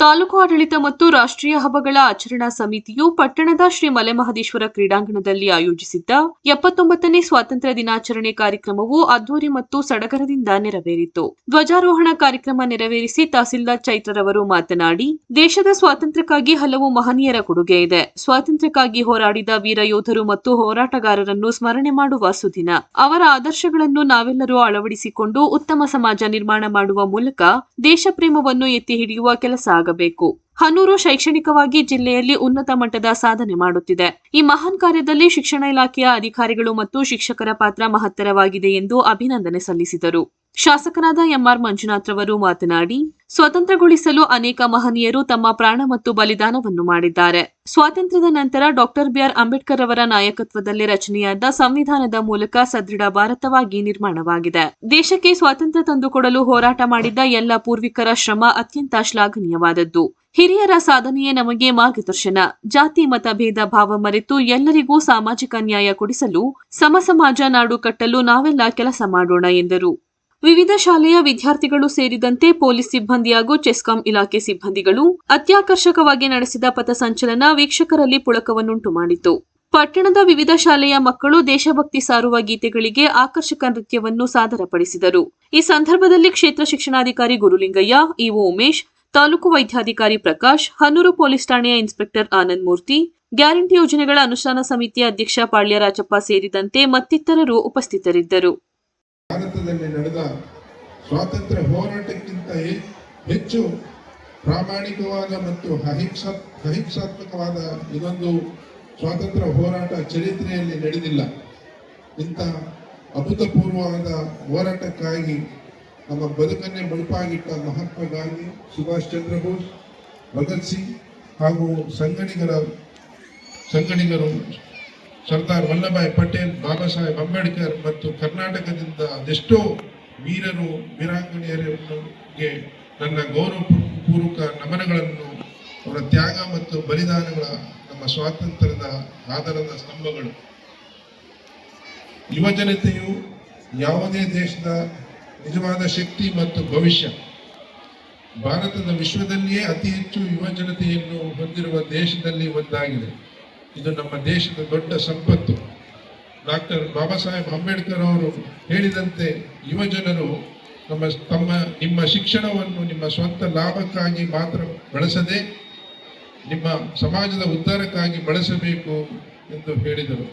ತಾಲೂಕು ಆಡಳಿತ ಮತ್ತು ರಾಷ್ಟ್ರೀಯ ಹಬ್ಬಗಳ ಆಚರಣಾ ಸಮಿತಿಯು ಪಟ್ಟಣದ ಶ್ರೀ ಮಲೆಮಹದೇಶ್ವರ ಕ್ರೀಡಾಂಗಣದಲ್ಲಿ ಆಯೋಜಿಸಿದ್ದ ಎಪ್ಪತ್ತೊಂಬತ್ತನೇ ಸ್ವಾತಂತ್ರ್ಯ ದಿನಾಚರಣೆ ಕಾರ್ಯಕ್ರಮವು ಅದ್ದೂರಿ ಮತ್ತು ಸಡಗರದಿಂದ ನೆರವೇರಿತು. ಧ್ವಜಾರೋಹಣ ಕಾರ್ಯಕ್ರಮ ನೆರವೇರಿಸಿ ತಹಸೀಲ್ದಾರ್ ಚೈತ್ರರವರು ಮಾತನಾಡಿ, ದೇಶದ ಸ್ವಾತಂತ್ರ್ಯಕ್ಕಾಗಿ ಹಲವು ಮಹನೀಯರ ಕೊಡುಗೆ ಇದೆ. ಸ್ವಾತಂತ್ರ್ಯಕ್ಕಾಗಿ ಹೋರಾಡಿದ ವೀರ ಯೋಧರು ಮತ್ತು ಹೋರಾಟಗಾರರನ್ನು ಸ್ಮರಣೆ ಮಾಡುವ ಸುದಿನ. ಅವರ ಆದರ್ಶಗಳನ್ನು ನಾವೆಲ್ಲರೂ ಅಳವಡಿಸಿಕೊಂಡು ಉತ್ತಮ ಸಮಾಜ ನಿರ್ಮಾಣ ಮಾಡುವ ಮೂಲಕ ದೇಶ ಪ್ರೇಮವನ್ನು ಎತ್ತಿ ಹಿಡಿಯುವ ಕೆಲಸ ಆಗಬೇಕು. ಹನೂರು ಶೈಕ್ಷಣಿಕವಾಗಿ ಜಿಲ್ಲೆಯಲ್ಲಿ ಉನ್ನತ ಮಟ್ಟದ ಸಾಧನೆ ಮಾಡುತ್ತಿದೆ. ಈ ಮಹಾನ್ ಕಾರ್ಯದಲ್ಲಿ ಶಿಕ್ಷಣ ಇಲಾಖೆಯ ಅಧಿಕಾರಿಗಳು ಮತ್ತು ಶಿಕ್ಷಕರ ಪಾತ್ರ ಮಹತ್ತರವಾಗಿದೆ ಎಂದು ಅಭಿನಂದನೆ ಸಲ್ಲಿಸಿದರು. ಶಾಸಕರಾದ ಎಂಆರ್ ಮಂಜುನಾಥ್ ಅವರು ಮಾತನಾಡಿ, ಸ್ವತಂತ್ರಗೊಳಿಸಲು ಅನೇಕ ಮಹನೀಯರು ತಮ್ಮ ಪ್ರಾಣ ಮತ್ತು ಬಲಿದಾನವನ್ನು ಮಾಡಿದ್ದಾರೆ. ಸ್ವಾತಂತ್ರ್ಯದ ನಂತರ ಡಾಕ್ಟರ್ ಬಿಆರ್ ಅಂಬೇಡ್ಕರ್ ಅವರ ನಾಯಕತ್ವದಲ್ಲಿ ರಚನೆಯಾದ ಸಂವಿಧಾನದ ಮೂಲಕ ಸದೃಢ ಭಾರತವಾಗಿ ನಿರ್ಮಾಣವಾಗಿದೆ. ದೇಶಕ್ಕೆ ಸ್ವಾತಂತ್ರ್ಯ ತಂದುಕೊಡಲು ಹೋರಾಟ ಮಾಡಿದ ಎಲ್ಲ ಪೂರ್ವಿಕರ ಶ್ರಮ ಅತ್ಯಂತ ಶ್ಲಾಘನೀಯವಾದದ್ದು. ಹಿರಿಯರ ಸಾಧನೆಯೇ ನಮಗೆ ಮಾರ್ಗದರ್ಶನ. ಜಾತಿ, ಮತ, ಭೇದ, ಭಾವ ಮರೆತು ಎಲ್ಲರಿಗೂ ಸಾಮಾಜಿಕ ನ್ಯಾಯ ಕೊಡಿಸಲು ಸಮಸಮಾಜ ನಾಡು ಕಟ್ಟಲು ನಾವೆಲ್ಲ ಕೆಲಸ ಮಾಡೋಣ ಎಂದರು. ವಿವಿಧ ಶಾಲೆಯ ವಿದ್ಯಾರ್ಥಿಗಳು ಸೇರಿದಂತೆ ಪೊಲೀಸ್ ಸಿಬ್ಬಂದಿ ಹಾಗೂ ಚೆಸ್ಕಾಂ ಇಲಾಖೆ ಸಿಬ್ಬಂದಿಗಳು ಅತ್ಯಾಕರ್ಷಕವಾಗಿ ನಡೆಸಿದ ಪಥಸಂಚಲನ ವೀಕ್ಷಕರಲ್ಲಿ ಪುಳಕವನ್ನುಂಟು ಮಾಡಿತು. ಪಟ್ಟಣದ ವಿವಿಧ ಶಾಲೆಯ ಮಕ್ಕಳು ದೇಶಭಕ್ತಿ ಸಾರುವ ಗೀತೆಗಳಿಗೆ ಆಕರ್ಷಕ ನೃತ್ಯವನ್ನು ಸಾದರಪಡಿಸಿದರು. ಈ ಸಂದರ್ಭದಲ್ಲಿ ಕ್ಷೇತ್ರ ಶಿಕ್ಷಣಾಧಿಕಾರಿ ಗುರುಲಿಂಗಯ್ಯ, ಇಒ ಉಮೇಶ್, ತಾಲೂಕು ವೈದ್ಯಾಧಿಕಾರಿ ಪ್ರಕಾಶ್, ಹನೂರು ಪೊಲೀಸ್ ಠಾಣೆಯ ಇನ್ಸ್ಪೆಕ್ಟರ್ ಆನಂದ್ ಮೂರ್ತಿ, ಗ್ಯಾರಂಟಿ ಯೋಜನೆಗಳ ಅನುಷ್ಠಾನ ಸಮಿತಿಯ ಅಧ್ಯಕ್ಷ ಪಾಳ್ಯರಾಜಪ್ಪ ಸೇರಿದಂತೆ ಮತ್ತಿತರರು ಉಪಸ್ಥಿತರಿದ್ದರು. ಭಾರತದಲ್ಲಿ ನಡೆದ ಸ್ವಾತಂತ್ರ್ಯ ಹೋರಾಟಕ್ಕಿಂತ ಹೆಚ್ಚು ಪ್ರಾಮಾಣಿಕವಾದ ಮತ್ತು ಅಹಿಂಸಾ ಅಹಿಂಸಾತ್ಮಕವಾದ ಇದೊಂದು ಸ್ವಾತಂತ್ರ್ಯ ಹೋರಾಟ ಚರಿತ್ರೆಯಲ್ಲಿ ನಡೆದಿಲ್ಲ. ಇಂಥ ಅಭೂತಪೂರ್ವವಾದ ಹೋರಾಟಕ್ಕಾಗಿ ನಮ್ಮ ಬದುಕನ್ನೇ ಮುಳುಪಾಗಿಟ್ಟ ಮಹಾತ್ಮ ಗಾಂಧಿ, ಸುಭಾಷ್ ಚಂದ್ರ ಬೋಸ್, ಭಗತ್ ಸಿಂಗ್ ಹಾಗೂ ಸಂಗಣಿಗರ ಸಂಗಣಿಗರು ಸರ್ದಾರ್ ವಲ್ಲಭಾಯ್ ಪಟೇಲ್, ಬಾಬಾ ಸಾಹೇಬ್ ಅಂಬೇಡ್ಕರ್ ಮತ್ತು ಕರ್ನಾಟಕದಿಂದ ಅದೆಷ್ಟೋ ವೀರರು ವೀರಾಂಗಣಿಯರಿಗೆ ನನ್ನ ಗೌರವ ಪೂರ್ವಕ ನಮನಗಳನ್ನು, ಅವರ ತ್ಯಾಗ ಮತ್ತು ಬಲಿದಾನಗಳ ನಮ್ಮ ಸ್ವಾತಂತ್ರ್ಯದ ಆಧಾರದ ಸ್ತಂಭಗಳು. ಯುವ ಜನತೆಯು ಯಾವುದೇ ದೇಶದ ನಿಜವಾದ ಶಕ್ತಿ ಮತ್ತು ಭವಿಷ್ಯ. ಭಾರತದ ವಿಶ್ವದಲ್ಲಿಯೇ ಅತಿ ಹೆಚ್ಚು ಯುವ ಜನತೆಯನ್ನು ಹೊಂದಿರುವ ದೇಶದಲ್ಲಿ ಒಂದಾಗಿದೆ. ಇದು ನಮ್ಮ ದೇಶದ ದೊಡ್ಡ ಸಂಪತ್ತು. ಡಾಕ್ಟರ್ ಬಾಬಾ ಸಾಹೇಬ್ ಅಂಬೇಡ್ಕರ್ ಅವರು ಹೇಳಿದಂತೆ ಯುವ ಜನರು ನಮ್ಮ ತಮ್ಮ, ನಿಮ್ಮ ಶಿಕ್ಷಣವನ್ನು ನಿಮ್ಮ ಸ್ವಂತ ಲಾಭಕ್ಕಾಗಿ ಮಾತ್ರ ಬಳಸದೆ ನಿಮ್ಮ ಸಮಾಜದ ಉದ್ಧಾರಕ್ಕಾಗಿ ಬಳಸಬೇಕು ಎಂದು ಹೇಳಿದರು.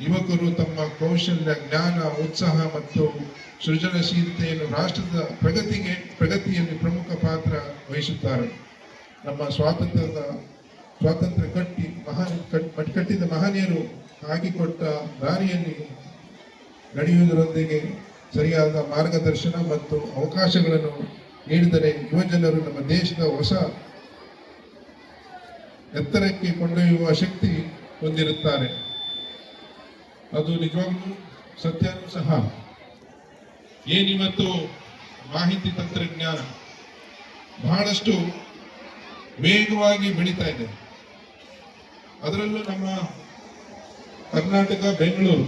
ಯುವಕರು ತಮ್ಮ ಕೌಶಲ್ಯ, ಜ್ಞಾನ, ಉತ್ಸಾಹ ಮತ್ತು ಸೃಜನಶೀಲತೆಯನ್ನು ರಾಷ್ಟ್ರದ ಪ್ರಗತಿಗೆ, ಪ್ರಗತಿಯಲ್ಲಿ ಪ್ರಮುಖ ಪಾತ್ರ ವಹಿಸುತ್ತಾರೆ. ನಮ್ಮ ಸ್ವಾತಂತ್ರ್ಯದ ಸ್ವಾತಂತ್ರ್ಯ ಕಟ್ಟಿ ಮಹಾನ್ ಕಟ್- ಕಟ್ಟಿದ ಮಹನೀಯರು ಹಾಕಿಕೊಟ್ಟ ದಾರಿಯಲ್ಲಿ ನಡೆಯುವುದರೊಂದಿಗೆ ಸರಿಯಾದ ಮಾರ್ಗದರ್ಶನ ಮತ್ತು ಅವಕಾಶಗಳನ್ನು ನೀಡಿದರೆ ಯುವಜನರು ನಮ್ಮ ದೇಶದ ಹೊಸ ಎತ್ತರಕ್ಕೆ ಕೊಂಡೊಯ್ಯುವ ಶಕ್ತಿ ಹೊಂದಿರುತ್ತಾರೆ. ಅದು ನಿಜವಾಗ್ಲೂ ಸತ್ಯನೂ ಸಹ. ಏನಿವತ್ತು ಮಾಹಿತಿ ತಂತ್ರಜ್ಞಾನ ಬಹಳಷ್ಟು ವೇಗವಾಗಿ ಬೆಳೀತಾ ಇದೆ. ಅದರಲ್ಲೂ ನಮ್ಮ ಕರ್ನಾಟಕ, ಬೆಂಗಳೂರು,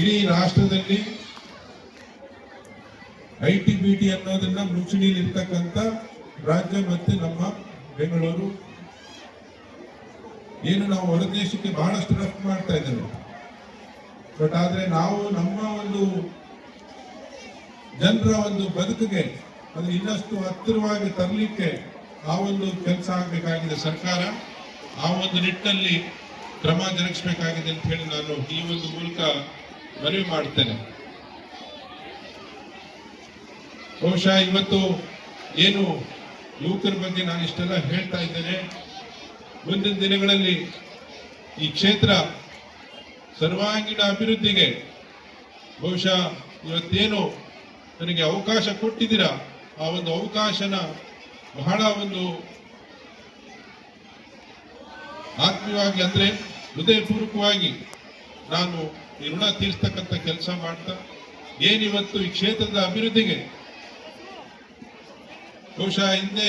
ಇಡೀ ರಾಷ್ಟ್ರದಲ್ಲಿ ಐ ಟಿ ಬಿ ಟಿ ಅನ್ನೋದನ್ನ ಮುಂಚೂಣಿಯಲ್ಲಿರ್ತಕ್ಕಂಥ ರಾಜ್ಯ ಮತ್ತು ನಮ್ಮ ಬೆಂಗಳೂರು. ಏನು ನಾವು ಹೊರದೇಶಕ್ಕೆ ಬಹಳಷ್ಟು ರಫ್ತು ಮಾಡ್ತಾ ಇದ್ದೇವೆ. ಬಟ್ ಆದ್ರೆ ನಾವು ನಮ್ಮ ಒಂದು ಜನರ ಒಂದು ಬದುಕಿಗೆ ಅದು ಇನ್ನಷ್ಟು ಹತ್ತಿರವಾಗಿ ತರಲಿಕ್ಕೆ ಆ ಒಂದು ಕೆಲಸ ಆಗಬೇಕಾಗಿದೆ ಸರ್ಕಾರ. ಆ ಒಂದು ನಿಟ್ಟಿನಲ್ಲಿ ಕ್ರಮ ಜರುಗಿಸಬೇಕಾಗಿದೆ ಅಂತ ಹೇಳಿ ನಾನು ಈ ಒಂದು ಮೂಲಕ ಮನವಿ ಮಾಡ್ತೇನೆ. ಬಹುಶಃ ಇವತ್ತು ಏನು ಯುವಕರ ಬಗ್ಗೆ ನಾನು ಇಷ್ಟೆಲ್ಲ ಹೇಳ್ತಾ ಇದ್ದೇನೆ. ಮುಂದಿನ ದಿನಗಳಲ್ಲಿ ಈ ಕ್ಷೇತ್ರ ಸರ್ವಾಂಗೀಣ ಅಭಿವೃದ್ಧಿಗೆ ಬಹುಶಃ ಇವತ್ತೇನು ನನಗೆ ಅವಕಾಶ ಕೊಟ್ಟಿದ್ದೀರಾ? ಆ ಒಂದು ಅವಕಾಶನ ಬಹಳ ಒಂದು ಆತ್ಮೀಯವಾಗಿ ಅಂದ್ರೆ ಹೃದಯಪೂರ್ವಕವಾಗಿ ನಾನು ಈ ಋಣ ತೀರಿಸ್ತಕ್ಕಂಥ ಕೆಲಸ ಮಾಡ್ತಾ ಏನಿವತ್ತು ಈ ಕ್ಷೇತ್ರದ ಅಭಿವೃದ್ಧಿಗೆ? ಬಹುಶಃ ಹಿಂದೆ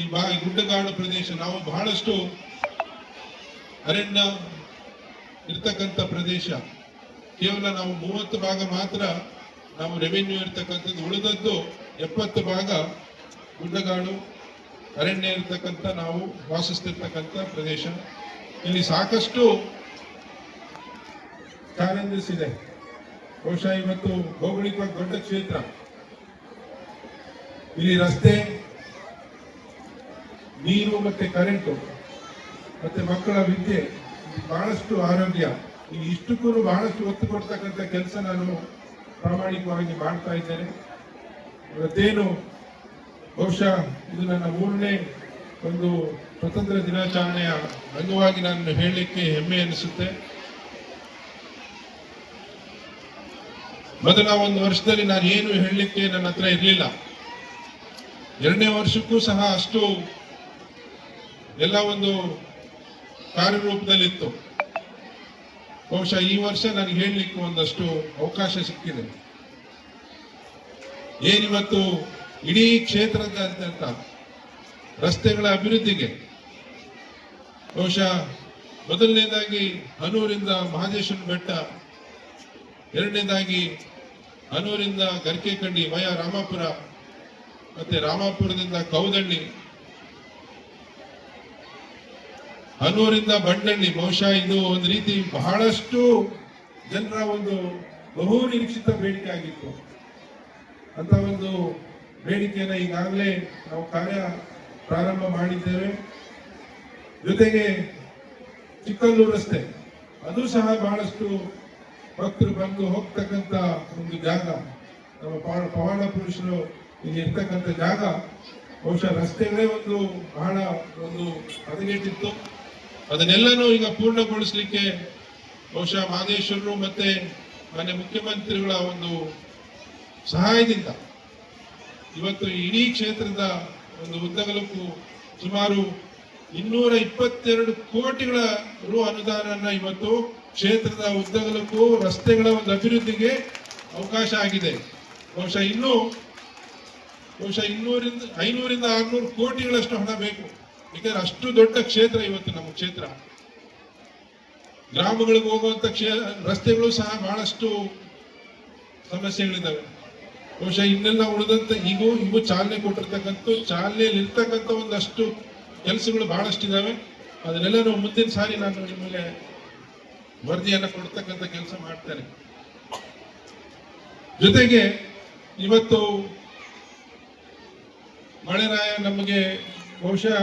ಈ ಬಾ ಗುಡ್ಡಗಾಡು ಪ್ರದೇಶ ನಾವು ಬಹಳಷ್ಟು ಅರಣ್ಯ ಇರ್ತಕ್ಕಂಥ ಪ್ರದೇಶ. ಕೇವಲ ನಾವು ಮೂವತ್ತು ಭಾಗ ಮಾತ್ರ ನಾವು ರೆವೆನ್ಯೂ ಇರ್ತಕ್ಕಂಥದ್ದು ಉಳಿದದ್ದು ಎಪ್ಪತ್ತು ಭಾಗ ಗುಡ್ಡಗಾಡು ಅರಣ್ಯ ಇರತಕ್ಕಂಥ ನಾವು ವಾಸಿಸ್ತಿರ್ತಕ್ಕಂಥ ಪ್ರದೇಶ. ಇಲ್ಲಿ ಸಾಕಷ್ಟು ಚಾಲೆಂಜಸ್ ಇದೆ. ಬಹುಶಃ ಇವತ್ತು ಭೌಗೋಳಿಕವಾಗಿ ದೊಡ್ಡ ಕ್ಷೇತ್ರ. ಇಲ್ಲಿ ರಸ್ತೆ, ನೀರು ಮತ್ತೆ ಕರೆಂಟು ಮತ್ತೆ ಮಕ್ಕಳ ವಿದ್ಯೆ ಬಹಳಷ್ಟು ಆರೋಗ್ಯ. ಈ ಇಷ್ಟಕ್ಕೂ ಬಹಳಷ್ಟು ಒತ್ತು ಕೊಡ್ತಕ್ಕಂಥ ಕೆಲಸ ನಾನು ಪ್ರಾಮಾಣಿಕವಾಗಿ ಮಾಡ್ತಾ ಇದ್ದೇನೆ. ಇವತ್ತೇನು ಬಹುಶಃ ಇದು ನನ್ನ ಮೂರನೇ ಒಂದು ಸ್ವತಂತ್ರ ದಿನಾಚರಣೆಯ ಅಂಗವಾಗಿ ನಾನು ಹೇಳಲಿಕ್ಕೆ ಹೆಮ್ಮೆ ಅನಿಸುತ್ತೆ ಮೊದಲ ಒಂದು ವರ್ಷದಲ್ಲಿ ನಾನು ಏನು ಹೇಳಲಿಕ್ಕೆ ನನ್ನ ಹತ್ರ ಇರಲಿಲ್ಲ. ಎರಡನೇ ವರ್ಷಕ್ಕೂ ಸಹ ಅಷ್ಟು ಎಲ್ಲ ಒಂದು ಕಾರ್ಯರೂಪದಲ್ಲಿತ್ತು. ಬಹುಶಃ ಈ ವರ್ಷ ನನಗೆ ಹೇಳಲಿಕ್ಕೆ ಒಂದಷ್ಟು ಅವಕಾಶ ಸಿಕ್ಕಿದೆ. ಏನಿವತ್ತು ಇಡೀ ಕ್ಷೇತ್ರದಾದ್ಯಂತ ರಸ್ತೆಗಳ ಅಭಿವೃದ್ಧಿಗೆ ಬಹುಶಃ ಮೊದಲನೇದಾಗಿ ಹನೂರಿಂದ ಮಹದೇಶ್ವರ ಬೆಟ್ಟ, ಎರಡನೇದಾಗಿ ಹನೂರಿಂದ ಗರ್ಕೆಕಂಡಿ ಮಯ ರಾಮಾಪುರ, ಮತ್ತೆ ರಾಮಾಪುರದಿಂದ ಕೌದಳ್ಳಿ ಹನೂರಿಂದ ಬಂಡಳ್ಳಿ ಬಹುಶಃ ಇದು ಒಂದು ರೀತಿ ಬಹಳಷ್ಟು ಜನರ ಒಂದು ಬಹು ನಿರೀಕ್ಷಿತ ಬೇಡಿಕೆ ಆಗಿತ್ತು. ಅಂತ ಒಂದು ಬೇಡಿಕೆಯನ್ನು ಈಗಾಗಲೇ ನಾವು ಕಾರ್ಯ ಪ್ರಾರಂಭ ಮಾಡಿದ್ದೇವೆ. ಜೊತೆಗೆ ಚಿಕ್ಕಲ್ಲೂರು ರಸ್ತೆ, ಅದು ಸಹ ಬಹಳಷ್ಟು ಭಕ್ತರು ಬಂದು ಹೋಗ್ತಕ್ಕಂಥ ಒಂದು ಜಾಗ. ನಮ್ಮ ಪವಾಡ ಪುರುಷರು ಇಲ್ಲಿ ಇರ್ತಕ್ಕಂಥ ಜಾಗ. ಬಹುಶಃ ರಸ್ತೆಗಳೇ ಒಂದು ಬಹಳ ಒಂದು ಹದಗೆಟ್ಟಿತ್ತು. ಅದನ್ನೆಲ್ಲನೂ ಈಗ ಪೂರ್ಣಗೊಳಿಸಲಿಕ್ಕೆ ಬಹುಶಃ ಮಹದೇಶ್ವರರು ಮತ್ತೆ ಮಾನ್ಯ ಮುಖ್ಯಮಂತ್ರಿಗಳ ಒಂದು ಸಹಾಯದಿಂದ ಇವತ್ತು ಇಡೀ ಕ್ಷೇತ್ರದ ಒಂದು ಉದ್ದಗಲಕ್ಕೂ ಸುಮಾರು ಇನ್ನೂರ ಇಪ್ಪತ್ತೆರಡು ಕೋಟಿಗಳ ರು ಅನುದಾನನ ಇವತ್ತು ಕ್ಷೇತ್ರದ ಉದ್ದಗಲಕ್ಕೂ ರಸ್ತೆಗಳ ಒಂದು ಅಭಿವೃದ್ಧಿಗೆ ಅವಕಾಶ ಆಗಿದೆ. ಬಹುಶಃ ಇನ್ನೂ, ಬಹುಶಃ ಇನ್ನೂರಿಂದ, ಐನೂರಿಂದ ಆರ್ನೂರು ಕೋಟಿಗಳಷ್ಟು ಹಣ ಬೇಕು. ಯಾಕಂದ್ರೆ ಅಷ್ಟು ದೊಡ್ಡ ಕ್ಷೇತ್ರ ಇವತ್ತು ನಮ್ಮ ಕ್ಷೇತ್ರ. ಗ್ರಾಮಗಳಿಗೆ ಹೋಗುವಂತ ಕ್ಷೇ, ರಸ್ತೆಗಳು ಸಹ ಬಹಳಷ್ಟು ಸಮಸ್ಯೆಗಳಿದ್ದಾವೆ. ಬಹುಶಃ ಇನ್ನೆಲ್ಲ ಉಳಿದಂತ ಈಗೂ ಇವು ಚಾಲನೆ ಕೊಟ್ಟಿರ್ತಕ್ಕಂಥ ಚಾಲನೆಯಲ್ಲಿ ಇರ್ತಕ್ಕಂಥ ಒಂದಷ್ಟು ಕೆಲಸಗಳು ಬಹಳಷ್ಟಿದ್ದಾವೆ ಅದನ್ನೆಲ್ಲ ನಾವು ಮುಂದಿನ ಸಾರಿ ನಾನು ನಿಮಗೆ ವರದಿಯನ್ನು ಕೊಡ್ತಕ್ಕಂಥ ಕೆಲಸ ಮಾಡ್ತೇನೆ. ಜೊತೆಗೆ ಇವತ್ತು ಮಳೆರಾಯ ನಮಗೆ ಬಹುಶಃ